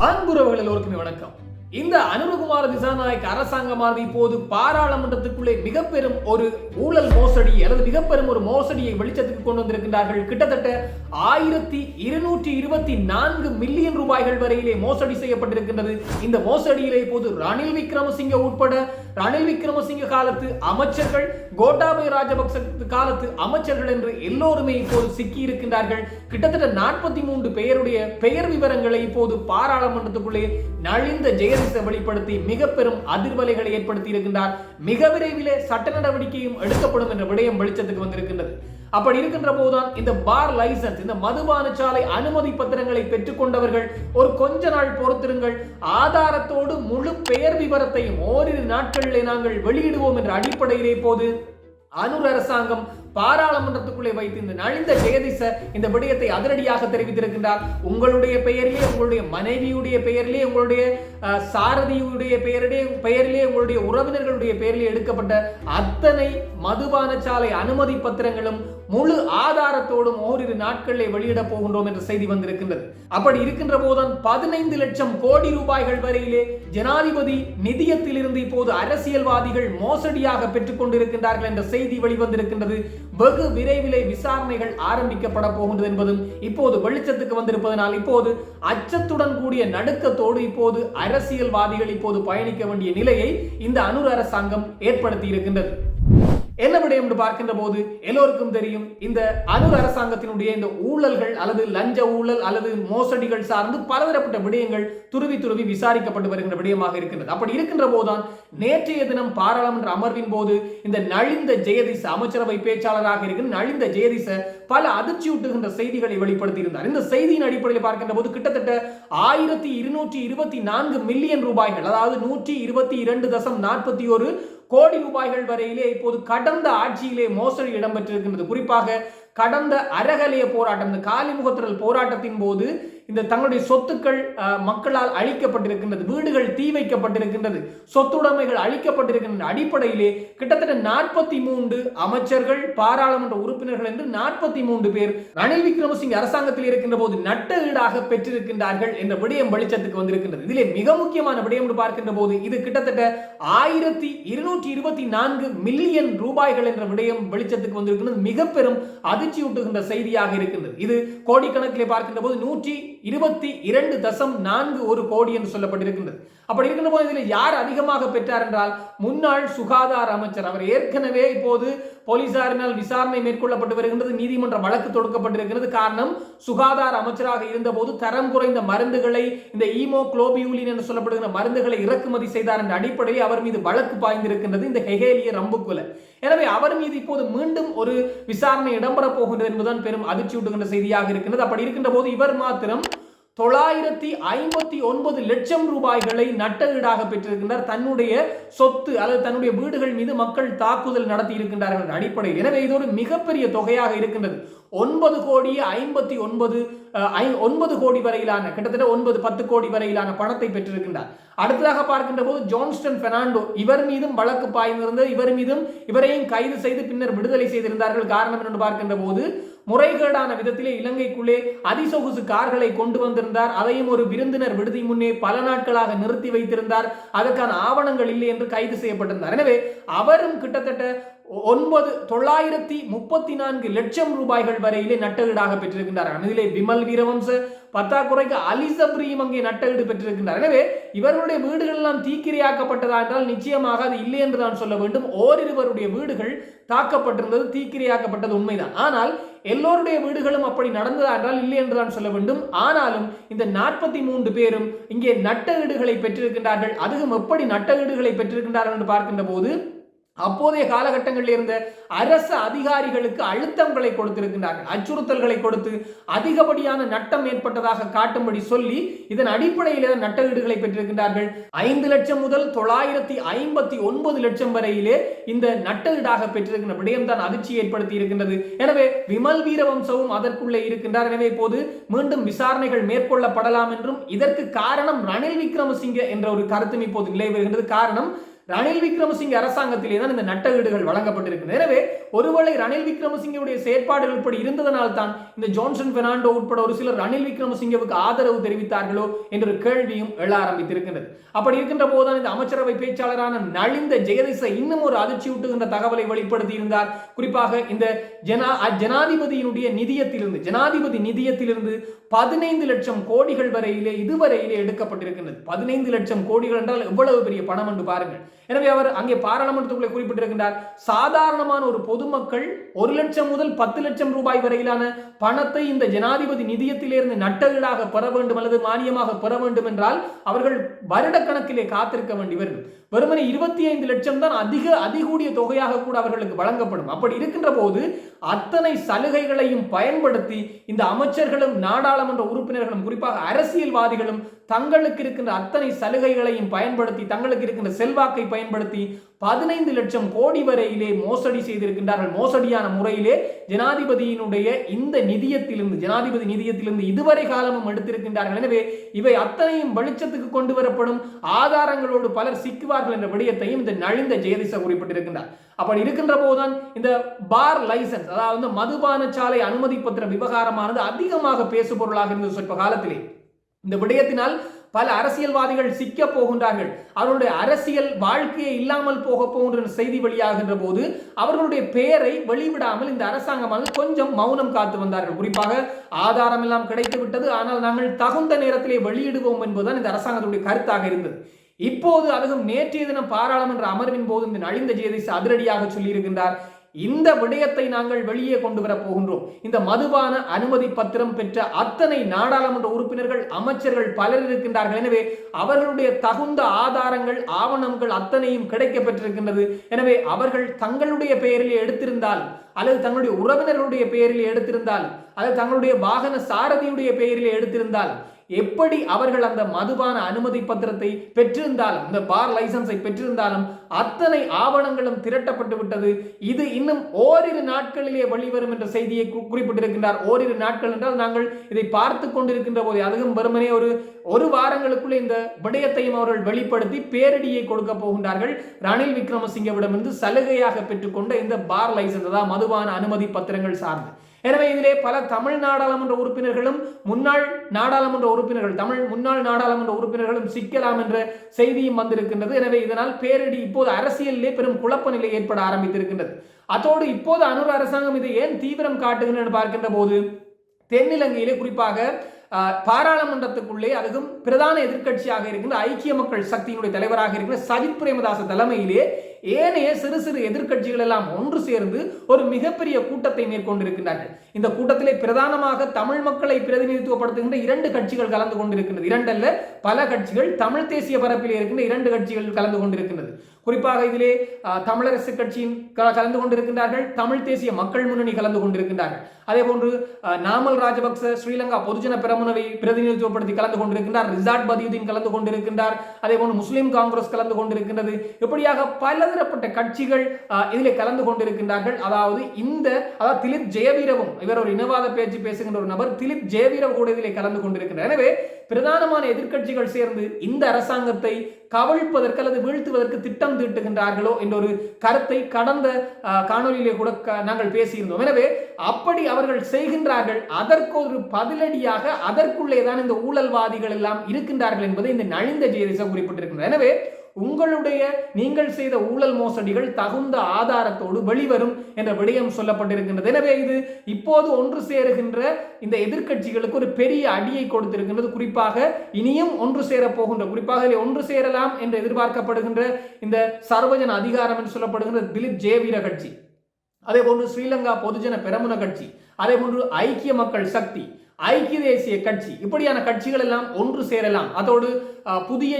அன்புறவர்கள் எல்லோருக்குமே வணக்கம். இந்த அனுரகுமார திசாநாயக் அரசாங்கமானது இப்போது பாராளுமன்றத்துக்குள்ளே மிக பெரும் ஒரு ஊழல் மோசடி அல்லது மிக பெரும் ஒரு மோசடியை வெளிச்சத்துக்கு கொண்டு வந்திருக்கின்றார்கள். கிட்டத்தட்ட ஆயிரத்தி இருநூற்றி இருபத்தி நான்கு மில்லியன் ரூபாய்கள் வரையிலே மோசடி செய்யப்பட்டிருக்கின்றது. இந்த மோசடியிலே இப்போது ரணில் விக்ரமசிங்க உட்பட ரணில் விக்ரமசிங்க காலத்து அமைச்சர்கள் கோட்டாபய ராஜபக்ச காலத்து அமைச்சர்கள் என்று எல்லோருமே இப்போது சிக்கி இருக்கின்றார்கள் கிட்டத்தட்ட நாற்பத்தி மூன்று பெயருடைய பெயர் விவரங்களை இப்போது பாராளுமன்றத்துக்குள்ளே நலிந்த ஜெயதிச வெளிப்படுத்தி மிக பெரும் அதிர்வலைகளை ஏற்படுத்தி இருக்கின்றார் மிக விரைவிலே சட்ட நடவடிக்கையும் எடுக்கப்படும் என்ற விடயம் வெளிச்சத்துக்கு வந்திருக்கின்றது. அப்படி இருக்கின்ற போதுதான் இந்த பார் லைசன்ஸ் இந்த மதுபான சாலை அனுமதி பத்திரங்களை பெற்றுக்கொண்டவர்கள் ஒரு கொஞ்ச நாள் பொறுத்திருங்கள். ஆதாரத்தோடு முழு பெயர் விவரத்தையும் ஓரிரு நாட்களிலே நாங்கள் வெளியிடுவோம் என்ற அடிப்படையிலே போது அனுர் அரசாங்கம் பாராளுமன்றத்துக்குள்ளே வைத்து இந்த நலிந்த ஜெகதீச இந்த விடயத்தை அதிரடியாக தெரிவித்திருக்கின்றார். உங்களுடைய பெயரிலே உங்களுடைய மனைவியுடைய பெயரிலே உங்களுடைய சாரதியுடைய பெயரிலே பெயரிலே உங்களுடைய உறவினர்களுடைய பெயரிலே எடுக்கப்பட்ட அத்தனை மதுபான சாலை அனுமதி பத்திரங்களும் முழு ஆதாரத்தோடும் ஓரிரு நாட்களில் வெளியிட போகின்றோம் என்ற செய்தி வந்திருக்கின்றது. அப்படி இருக்கின்ற போதுதான் பதினைந்து லட்சம் கோடி ரூபாய்கள் வரையிலே ஜனாதிபதி நிதியத்திலிருந்து இப்போது அரசியல்வாதிகள் மோசடியாக பெற்றுக் கொண்டிருக்கின்றார்கள் என்ற செய்தி வெளிவந்திருக்கின்றது. வெகு விரைவிலே விசாரணைகள் ஆரம்பிக்கப்பட போகின்றது என்பதும் இப்போது வெளிச்சத்துக்கு வந்திருப்பதனால் இப்போது அச்சத்துடன் கூடிய நடுக்கத்தோடு இப்போது அரசியல்வாதிகள் இப்போது பயணிக்க வேண்டிய நிலையை இந்த அனுர் அரசாங்கம் ஏற்படுத்தி இருக்கின்றது என்ன விடயம் என்று பார்க்கின்ற போது எல்லோருக்கும் தெரியும் இந்த அணு அரசாங்கத்தினுடைய இந்த ஊழல்கள் அல்லது லஞ்ச ஊழல் அல்லது மோசடிகள் சார்ந்து பலதரப்பட்ட விடயங்கள் துருவி துருவி விசாரிக்கப்பட்டு வருகின்ற விடயமாக இருக்கின்றது. அப்படி இருக்கின்ற போதுதான் நேற்றைய தினம் பாராளுமன்ற அமர்வின் போது இந்த நலிந்த ஜெயதிச அமைச்சரவை பேச்சாளராக இருக்கிற நலிந்த ஜெயதிச பல அதிர்ச்சியூட்டுகின்ற செய்திகளை வெளிப்படுத்தி இருந்தார் இந்த செய்தியின் அடிப்படையில் பார்க்கின்ற போது கிட்டத்தட்ட ஆயிரத்தி இருநூற்றி இருபத்தி நான்கு மில்லியன் ரூபாய்கள் அதாவது நூற்றி இருபத்தி இரண்டு தசம் நாற்பத்தி ஒரு கோடி ரூபாய்கள் வரையிலே இப்போது கடந்த ஆட்சியிலே மோசடி இடம்பெற்றிருக்கின்றது. குறிப்பாக கடந்த அறகலைய போராட்டம் இந்த காலிமுகத்திரல் போராட்டத்தின் போது இந்த தங்களுடைய சொத்துக்கள் அஹ், மக்களால் அழிக்கப்பட்டிருக்கின்றது வீடுகள் தீ வைக்கப்பட்டிருக்கின்றது சொத்துடைமைகள் அழிக்கப்பட்டிருக்கின்ற அடிப்படையிலே கிட்டத்தட்ட நாற்பத்தி மூன்று அமைச்சர்கள் பாராளுமன்ற உறுப்பினர்கள் என்று நாற்பத்தி மூன்று பேர் ரணில் விக்ரமசிங்க அரசாங்கத்தில் இருக்கின்ற போது நட்ட ஈடாக பெற்றிருக்கின்றார்கள் என்ற விடயம் வெளிச்சத்துக்கு வந்திருக்கின்றது. இதிலே மிக முக்கியமான விடயம் என்று பார்க்கின்ற போது இது கிட்டத்தட்ட ஆயிரத்தி இருநூற்றி இருபத்தி நான்கு மில்லியன் ரூபாய்கள் என்ற விடயம் வெளிச்சத்துக்கு வந்திருக்கின்றது. மிக பெரும் அதிர்ச்சியூட்டுகின்ற செய்தியாக இருக்கின்றது. இது கோடிக்கணக்கிலே பார்க்கின்ற போது நூற்றி இருபத்தி இரண்டு தசம் நான்கு ஒரு கோடி என்று சொல்லப்பட்டிருக்கின்றது. அப்படி இருக்கின்ற போது இதில் யார் அதிகமாக பெற்றார் என்றால் முன்னாள் சுகாதார அமைச்சர். அவர் ஏற்கனவே இப்போது போலீசாரினால் விசாரணை மேற்கொள்ளப்பட்டு வருகின்றது நீதிமன்ற வழக்கு தொடுக்கப்பட்டிருக்கிறது. காரணம் சுகாதார அமைச்சராக இருந்தபோது தரம் குறைந்த மருந்துகளை இந்த ஈமோ குளோபியூலின் என்று சொல்லப்படுகிற மருந்துகளை இறக்குமதி செய்தார் என்ற அடிப்படையில் அவர் மீது வழக்கு பாய்ந்திருக்கின்றது இந்த ஹெகேலிய ரம்புக்குல. எனவே அவர் மீது இப்போது மீண்டும் ஒரு விசாரணை இடம்பெறப் போகின்றது என்பதுதான் பெரும் அதிர்ச்சியூட்டுகின்ற செய்தியாக இருக்கின்றது. அப்படி இருக்கின்ற போது இவர் மாத்திரம் தொள்ளாயிரத்தி ஐம்பத்தி ஒன்பது லட்சம் ரூபாய்களை நட்டஈடாக பெற்றிருக்கின்றார் தன்னுடைய சொத்து அல்லது தன்னுடைய வீடுகள் மீது மக்கள் தாக்குதல் நடத்தி இருக்கின்றார்கள் அடிப்படையில். எனவே இது ஒரு மிகப்பெரிய தொகையாக இருக்கின்றது. ஒன்பது கோடி ஐம்பத்தி ஒன்பது ஐ- ஒன்பது கோடி வரையிலான கிட்டத்தட்ட ஒன்பது பத்து கோடி வரையிலான பணத்தை பெற்றிருக்கின்றார். அடுத்ததாக பார்க்கின்ற போது ஜான்ஸ்டன் பெர்னாண்டோ இவர் மீதும் வழக்கு பாய்ந்திருந்தது. இவர் மீதும் இவரையும் கைது செய்து பின்னர் விடுதலை செய்திருந்தார்கள். காரணம் என்று பார்க்கின்ற போது முறைகேடான விதத்திலே இலங்கைக்குள்ளே அதிசொகுசு கார்களை கொண்டு வந்திருந்தார். அதையும் ஒரு விருந்தினர் விடுதி முன்னே பல நாட்களாக நிறுத்தி வைத்திருந்தார். அதற்கான ஆவணங்கள் இல்லை என்று கைது செய்யப்பட்டிருந்தார். எனவே அவரும் கிட்டத்தட்ட ஒன்பது தொள்ளாயிரத்தி முப்பத்தி நான்கு லட்சம் ரூபாய்கள் வரையிலே நட்டகீடாக பெற்றிருக்கின்றார். இதிலே விமல் வீரவம்ச பத்தாக்குறைக்கு அலிசப்ரியும் அங்கே நட்டகீடு பெற்றிருக்கின்றார். எனவே இவர்களுடைய வீடுகள் எல்லாம் தீக்கிரையாக்கப்பட்டதா என்றால் நிச்சயமாக அது இல்லை என்று தான் சொல்ல வேண்டும். ஓரிருவருடைய வீடுகள் தாக்கப்பட்டிருந்தது தீக்கிரையாக்கப்பட்டது உண்மைதான். ஆனால் எல்லோருடைய வீடுகளும் அப்படி நடந்ததா என்றால் இல்லை என்றுதான் சொல்ல வேண்டும். ஆனாலும் இந்த நாற்பத்தி மூன்று பேரும் இங்கே நட்ட வீடுகளை பெற்றிருக்கின்றார்கள். அதுவும் எப்படி நட்ட வீடுகளை பெற்றிருக்கின்றார்கள் என்று பார்க்கின்ற போது அப்போதைய காலகட்டங்களில் இருந்த அரசு அதிகாரிகளுக்கு அழுத்தங்களை கொடுத்திருக்கின்றார்கள். அச்சுறுத்தல்களை கொடுத்து அதிகப்படியான நட்டம் ஏற்பட்டதாக காட்டும்படி சொல்லி இதன் அடிப்படையில் நட்டஈடுகளை பெற்றிருக்கின்றார்கள். ஐந்து லட்சம் முதல் தொள்ளாயிரத்தி ஐம்பத்தி ஒன்பது லட்சம் வரையிலே இந்த நட்டஈடாக பெற்றிருக்கின்ற விடயம்தான் அதிர்ச்சி ஏற்படுத்தி இருக்கின்றது. எனவே விமல் வீரவம்சவும் அதற்குள்ளே இருக்கின்றார். எனவே இப்போது மீண்டும் விசாரணைகள் மேற்கொள்ளப்படலாம் என்றும் இதற்கு காரணம் ரணில் விக்ரமசிங்க என்ற ஒரு கருத்தும் இப்போது நிலை வருகின்றது. காரணம் ரணில் விக்ரமசிங்க அரசாங்கத்திலே தான் இந்த நட்டகீடுகள் வழங்கப்பட்டிருக்கிறது. எனவே ஒருவேளை ரணில் விக்ரமசிங்கவுடைய செயற்பாடுகள் இப்படி இருந்ததனால் தான் இந்த ஜான்சன் பெர்னாண்டோ உட்பட ஒரு சிலர் ரணில் விக்ரமசிங்கவுக்கு ஆதரவு தெரிவித்தார்களோ என்ற ஒரு கேள்வியும் எழ ஆரம்பித்திருக்கிறது அப்படி இருக்கின்ற போதுதான் இந்த அமைச்சரவை பேச்சாளரான நலிந்த ஜெயதிச இன்னும் ஒரு அதிர்ச்சி ஊட்டுகின்ற தகவலை வெளிப்படுத்தி இருந்தார் குறிப்பாக இந்த ஜனா ஜனாதிபதியினுடைய நிதியத்திலிருந்து ஜனாதிபதி நிதியத்திலிருந்து பதினைந்து லட்சம் கோடிகள் வரையிலே இதுவரையிலே எடுக்கப்பட்டிருக்கின்றது. பதினைந்து லட்சம் கோடிகள் என்றால் எவ்வளவு பெரிய பணம் என்று பாருங்கள். எனவே அவர் அங்கே பாராளுமன்றத்துக்குள்ளே குறிப்பிட்டிருக்கின்றார். சாதாரணமான ஒரு பொதுமக்கள் ஒரு லட்சம் முதல் பத்து லட்சம் ரூபாய் வரையிலான பணத்தை இந்த ஜனாதிபதி நிதியத்திலிருந்து நட்டகீடாக பெற வேண்டும் அல்லது மானியமாக பெற வேண்டும் என்றால் அவர்கள் வருடக்கணக்கிலே காத்திருக்க வேண்டி வரும். வெறுமனே இருபத்தி ஐந்து லட்சம் தான் அதிக அதிகூடிய தொகையாக கூட அவர்களுக்கு வழங்கப்படும். அப்படி இருக்கின்ற போது அத்தனை சலுகைகளையும் பயன்படுத்தி இந்த அமைச்சர்களும் நாடாளுமன்ற உறுப்பினர்களும் குறிப்பாக அரசியல்வாதிகளும் தங்களுக்கு இருக்கின்ற அத்தனை சலுகைகளையும் பயன்படுத்தி தங்களுக்கு இருக்கின்ற செல்வாக்கை பயன்படுத்தி பதினைந்து லட்சம் கோடி வரையிலே மோசடி செய்திருக்கின்றார்கள். மோசடியான முறையிலே ஜனாதிபதியினுடைய இந்த நிதியத்திலிருந்து ஜனாதிபதி நிதியத்திலிருந்து இதுவரை காலமும் எடுத்திருக்கின்றார்கள். எனவே இவை அத்தனையும் வெளிச்சத்துக்கு கொண்டு வரப்படும். ஆதாரங்களோடு பலர் சிக்குவார்கள் என்ற விடயத்தையும் இந்த நழிந்த ஜெயதிச குறிப்பிட்டிருக்கின்றார். அப்படி இருக்கின்ற போதுதான் இந்த பார் லைசன்ஸ் அதாவது மதுபான சாலை அனுமதி பத்திர விவகாரமானது அதிகமாக பேசுபொருளாக இருந்தது சொற்ப காலத்திலே. இந்த விடயத்தினால் பல அரசியல்வாதிகள் சிக்க போகின்றார்கள். அவர்களுடைய அரசியல் வாழ்க்கையை இல்லாமல் போக போகின்ற செய்தி வெளியாகின்ற போது அவர்களுடைய பெயரை வெளிவிடாமல் இந்த அரசாங்கமானது கொஞ்சம் மௌனம் காத்து வந்தார்கள். குறிப்பாக ஆதாரம் எல்லாம் கிடைத்து விட்டது ஆனால் நாங்கள் தகுந்த நேரத்திலே வெளியிடுவோம் என்பதுதான் இந்த அரசாங்கத்துடைய கருத்தாக இருந்தது. இப்போது அதுவும் நேற்றைய தினம் பாராளுமன்ற அமர்வின் போது இந்த நலிந்த ஜெயதிஸ் அதிரடியாக சொல்லியிருக்கின்றார். இந்த விடயத்தை நாங்கள் வெளியே கொண்டு வர போகின்றோம். இந்த மதுபான அனுமதி பத்திரம் பெற்ற அத்தனை நாடாளுமன்ற உறுப்பினர்கள் அமைச்சர்கள் பலர் இருக்கின்றார்கள். எனவே அவர்களுடைய தகுந்த ஆதாரங்கள் ஆவணங்கள் அத்தனையும் கிடைக்க பெற்றிருக்கின்றது எனவே அவர்கள் தங்களுடைய பெயரில் எடுத்திருந்தால் அல்லது தங்களுடைய உறவினர்களுடைய பெயரில் எடுத்திருந்தால் அல்லது தங்களுடைய வாகன சாரதியுடைய பெயரில் எடுத்திருந்தால் எப்படி அவர்கள் அந்த மதுபான அனுமதி பத்திரத்தை பெற்றிருந்தாலும் இந்த பார் லைசன்ஸை பெற்றிருந்தாலும் அத்தனை ஆவணங்களும் திரட்டப்பட்டு விட்டது. இது இன்னும் ஓரிரு நாட்களிலே வெளிவரும் என்ற செய்தியை குறிப்பிட்டிருக்கின்றார். ஓரிரு நாட்கள் என்றால் நாங்கள் இதை பார்த்து கொண்டிருக்கின்ற போது அதுவும் வெறுமனே ஒரு ஒரு வாரங்களுக்குள்ளே இந்த விடயத்தையும் அவர்கள் வெளிப்படுத்தி பேரடியை கொடுக்க போகின்றார்கள். ரணில் விக்ரமசிங்கவிடமிருந்து சலுகையாக பெற்றுக்கொண்ட இந்த பார் லைசன்ஸ் அதாவது மதுபான அனுமதி பத்திரங்கள் சார்ந்து. எனவே இதிலே பல தமிழ் நாடாளுமன்ற உறுப்பினர்களும் முன்னாள் நாடாளுமன்ற உறுப்பினர்கள் தமிழ் முன்னாள் நாடாளுமன்ற உறுப்பினர்களும் சிக்கலாம் என்ற செய்தியும் வந்திருக்கின்றது. எனவே இதனால் பேரிடி இப்போது அரசியலிலே பெரும் குழப்ப நிலை ஏற்பட ஆரம்பித்திருக்கின்றது. அதோடு இப்போது அனுர் அரசாங்கம் இதை ஏன் தீவிரம் காட்டுகின்றன பார்க்கின்ற போது தென்னிலங்கையிலே குறிப்பாக பாராளுமன்றத்துக்குள்ளே அதுவும் பிரதான எதிர்க்கட்சியாக இருக்கின்ற ஐக்கிய மக்கள் சக்தியினுடைய தலைவராக இருக்கின்ற சஜித் பிரேமதாச தலைமையிலே ஏனைய சிறு சிறு எதிர்க்கட்சிகள் எல்லாம் ஒன்று சேர்ந்து ஒரு மிகப்பெரிய கூட்டத்தை மேற்கொண்டிருக்கின்றார்கள். இந்த கூட்டத்திலே பிரதானமாக தமிழ் மக்களை பிரதிநிதித்துவப்படுத்துகின்ற இரண்டு கட்சிகள் கலந்து கொண்டிருக்கின்றது. இரண்டல்ல பல கட்சிகள் தமிழ் தேசிய பரப்பில் இருக்கின்ற இரண்டு கட்சிகள் கலந்து கொண்டிருக்கின்றது. குறிப்பாக இதிலே தமிழரசு கட்சியின் கலந்து கொண்டிருக்கின்றார்கள். தமிழ் தேசிய மக்கள் முன்னணி கலந்து கொண்டிருக்கின்றார்கள். அதே போன்று நாமல் ராஜபக்ச ஸ்ரீலங்கா பொதுஜன பெரமுனவை பிரதிநிதித்துவப்படுத்தி கலந்து கொண்டிருக்கின்றார். ரிசார்ட் பதியுதீன் கலந்து கொண்டிருக்கின்றார். அதே போன்று முஸ்லீம் காங்கிரஸ் கலந்து கொண்டிருக்கின்றது. இப்படியாக பலதரப்பட்ட கட்சிகள் இதில் கலந்து கொண்டிருக்கின்றார்கள். அதாவது இந்த அதாவது திலிப் ஜெயவீரவும் இவர் ஒரு இனவாத பேச்சு பேசுகின்ற ஒரு நபர் திலிப் ஜெயவீரவ் கூட இதில் கலந்து கொண்டிருக்கின்றார். எனவே பிரதானமான எதிர்க்கட்சிகள் சேர்ந்து இந்த அரசாங்கத்தை கவிழ்ப்பதற்கு அல்லது வீழ்த்துவதற்கு திட்டம் தீட்டுகின்றார்களோ என்ற ஒரு கருத்தை கடந்த காணொலியிலே கூட நாங்கள் பேசியிருந்தோம். எனவே அப்படி அவர்கள் செய்கின்றார்கள் அதற்கு ஒரு பதிலடியாக அதற்குள்ளே தான் இந்த ஊழல்வாதிகள் எல்லாம் இருக்கின்றார்கள் என்பதை இந்த நழிந்த ஜெயதிசம் குறிப்பிட்டிருக்கின்றனர் எனவே உங்களுடைய நீங்கள் செய்த ஊழல் மோசடிகள் தகுந்த ஆதாரத்தோடு வெளிவரும் என்ற விடயம் சொல்லப்பட்டிருக்கின்றது. எனவே இது இப்போது ஒன்று சேருகின்ற இந்த எதிர்கட்சிகளுக்கு ஒரு பெரிய அடியை கொடுத்திருக்கின்றது. குறிப்பாக இனியும் ஒன்று சேர போகின்ற குறிப்பாக ஒன்று சேரலாம் என்று எதிர்பார்க்கப்படுகின்ற இந்த சர்வஜன அதிகாரம் என்று சொல்லப்படுகின்ற திலீப் ஜேவீர கட்சி. அதே போன்று ஸ்ரீலங்கா பொதுஜன பெரமுன கட்சி. அதே போன்று ஐக்கிய மக்கள் சக்தி. ஐக்கிய தேசிய கட்சி. இப்படியான கட்சிகள் எல்லாம் ஒன்று சேரலாம். அதோடு புதிய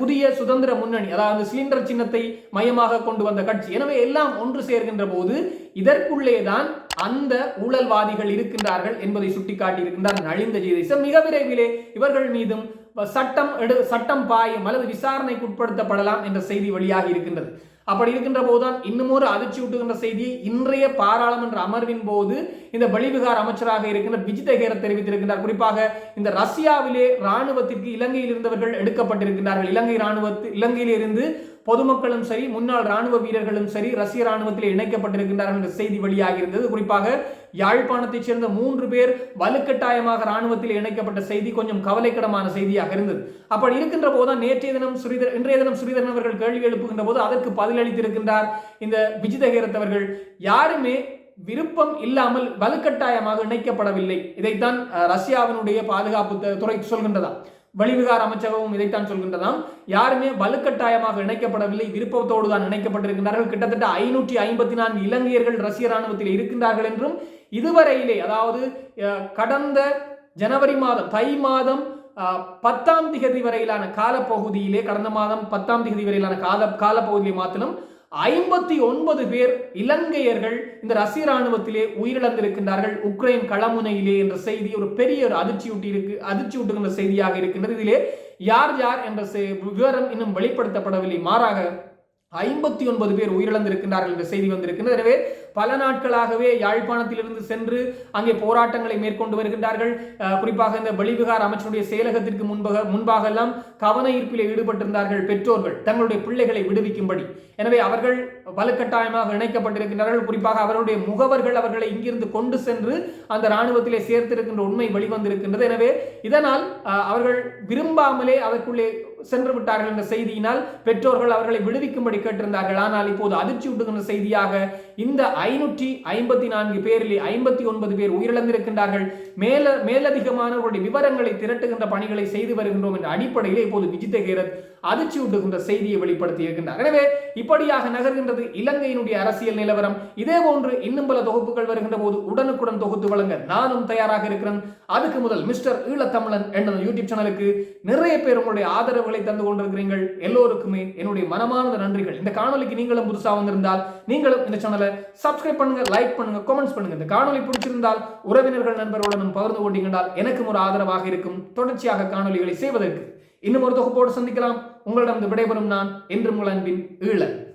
புதிய சுதந்திர முன்னணி அதாவது சிலிண்டர் சின்னத்தை மையமாக கொண்டு வந்த கட்சி. எனவே எல்லாம் ஒன்று சேர்கின்ற போது இதற்குள்ளே தான் அந்த ஊழல்வாதிகள் இருக்கின்றார்கள் என்பதை சுட்டிக்காட்டி இருக்கின்றார் நழிந்த ஜெயதேசம் மிக விரைவிலே இவர்கள் மீதும் சட்டம் எடு சட்டம் பாயம் அல்லது விசாரணைக்கு உட்படுத்தப்படலாம் என்ற செய்தி வெளியாகி இருக்கின்றது. அப்படி இருக்கின்ற போதுதான் இன்னும் ஒரு அதிர்ச்சி ஊட்டுகின்ற செய்தி இன்றைய பாராளுமன்ற அமர்வின் போது இந்த வெளிவிகார அமைச்சராக இருக்கின்ற விஜித ஹேர தெரிவித்திருக்கின்றார். குறிப்பாக இந்த ரஷ்யாவிலே ராணுவத்திற்கு இலங்கையில் இருந்தவர்கள் எடுக்கப்பட்டிருக்கின்றார்கள். இலங்கை ராணுவத்தில் இலங்கையில் இருந்து பொதுமக்களும் சரி முன்னாள் ராணுவ வீரர்களும் சரி ரஷ்ய ராணுவத்தில் இணைக்கப்பட்டிருக்கின்றார்கள் என்ற செய்தி வெளியாக இருந்தது. குறிப்பாக யாழ்ப்பாணத்தைச் சேர்ந்த மூன்று பேர் வலுக்கட்டாயமாக ராணுவத்தில் இணைக்கப்பட்ட செய்தி கொஞ்சம் கவலைக்கிடமான செய்தியாக இருந்தது. அப்படி இருக்கின்ற போதுதான் நேற்றைய தினம் ஸ்ரீதர் இன்றைய தினம் ஸ்ரீதரன் அவர்கள் கேள்வி எழுப்புகின்ற போது அதற்கு பதிலளித்திருக்கின்றார் இந்த விஜிதகேரத் அவர்கள். யாருமே விருப்பம் இல்லாமல் வலுக்கட்டாயமாக இணைக்கப்படவில்லை. இதைத்தான் ரஷ்யாவினுடைய பாதுகாப்பு துறை சொல்கின்றதா வெளிவிகார அமைச்சகமும் இதைத்தான் சொல்கின்றதாம். யாருமே வலுக்கட்டாயமாக இணைக்கப்படவில்லை. விருப்பத்தோடு தான் இணைக்கப்பட்டிருக்கின்றார்கள். கிட்டத்தட்ட ஐநூற்றி ஐம்பத்தி நான்கு இலங்கையர்கள் ரஷ்ய ராணுவத்தில் இருக்கின்றார்கள் என்றும் இதுவரையிலே அதாவது கடந்த ஜனவரி மாதம் தை மாதம் பத்தாம் திகதி வரையிலான காலப்பகுதியிலே கடந்த மாதம் பத்தாம் திகதி வரையிலான கால காலப்பகுதியை மாத்திரம் ஐம்பத்தி ஒன்பது பேர் இலங்கையர்கள் இந்த ரஷ்ய ராணுவத்திலே உயிரிழந்திருக்கின்றார்கள். உக்ரைன் களமுனையிலே என்ற செய்தி ஒரு பெரிய ஒரு அதிர்ச்சியூட்டி இருக்கு அதிர்ச்சியூட்டுகின்ற செய்தியாக இருக்கின்றது. இதிலே யார் யார் என்ற செ- விவரம் இன்னும் வெளிப்படுத்தப்படவில்லை. மாறாக ஐம்பத்தி ஒன்பது பேர் உயிரிழந்திருக்கின்றார்கள் என்ற செய்தி வந்திருக்கின்றது. எனவே பல நாட்களாகவே யாழ்ப்பாணத்திலிருந்து சென்று அங்கே போராட்டங்களை மேற்கொண்டு வருகின்றார்கள். குறிப்பாக இந்த வெளிவிகார அமைச்சருடைய செயலகத்திற்கு முன்பாக முன்பாக எல்லாம் கவன ஈர்ப்பில் ஈடுபட்டிருந்தார்கள் பெற்றோர்கள் தங்களுடைய பிள்ளைகளை விடுவிக்கும்படி. எனவே அவர்கள் வலுக்கட்டாயமாக இணைக்கப்பட்டிருக்கின்றார்கள். குறிப்பாக அவர்களுடைய முகவர்கள் அவர்களை இங்கிருந்து கொண்டு சென்று அந்த இராணுவத்திலே சேர்த்திருக்கின்ற உண்மை வெளிவந்திருக்கின்றது. எனவே இதனால் அவர்கள் விரும்பாமலே அதற்குள்ளே சென்று விட்டார்கள் என்ற செய்தியினால் பெற்றோர்கள் அவர்களை விடுவிக்கும்படி கேட்டிருந்தார்கள். ஆனால் இப்போது அதிர்ச்சி ஊட்டுகின்ற செய்தியாக இந்த ஐநூற்றி ஐம்பத்தி நான்கு பேரில் ஐம்பத்தி ஒன்பது பேர் உயிரிழந்திருக்கின்றார்கள். மேல மேலதிகமானவர்களுடைய விவரங்களை திரட்டுகின்ற பணிகளை செய்து வருகின்றோம் என்ற அடிப்படையிலே இப்போது விஜித்த கேரத் அதிர்ச்சி உண்டுகின்ற செய்தியை வெளிப்படுத்தி இருக்கின்றார். எனவே இப்படியாக நகர்கின்றது இலங்கையினுடைய அரசியல் நிலவரம். இதே போன்று இன்னும் பல தொகுப்புகள் வருகின்ற போது உடனுக்குடன் தொகுத்து வழங்க நானும் தயாராக இருக்கிறேன். அதுக்கு முதல் மிஸ்டர் ஈழத்தமிழன் என்ற யூடியூப் சேனலுக்கு நிறைய பேர் உங்களுடைய ஆதரவுகளை தந்து கொண்டிருக்கிறீர்கள். எல்லோருக்குமே என்னுடைய மனமார்ந்த நன்றிகள். இந்த காணொலிக்கு நீங்களும் புதுசாக வந்திருந்தால் நீங்களும் இந்த சேனலை சப்ஸ்கிரைப் பண்ணுங்க லைக் பண்ணுங்க கமெண்ட்ஸ் பண்ணுங்க. இந்த காணொலி பிடிச்சிருந்தால் உறவினர்கள் நண்பர்களுடன் பகிர்ந்து கொண்டீங்கன்றால் எனக்கும் ஒரு ஆதரவாக இருக்கும். தொடர்ச்சியாக காணொலிகளை செய்வதற்கு இன்னும் ஒரு தொகுப்போடு சந்திக்கலாம். உங்களிடம் விடைபெறும் நான் என்றும் உங்கள் அன்பின் ஈழன்.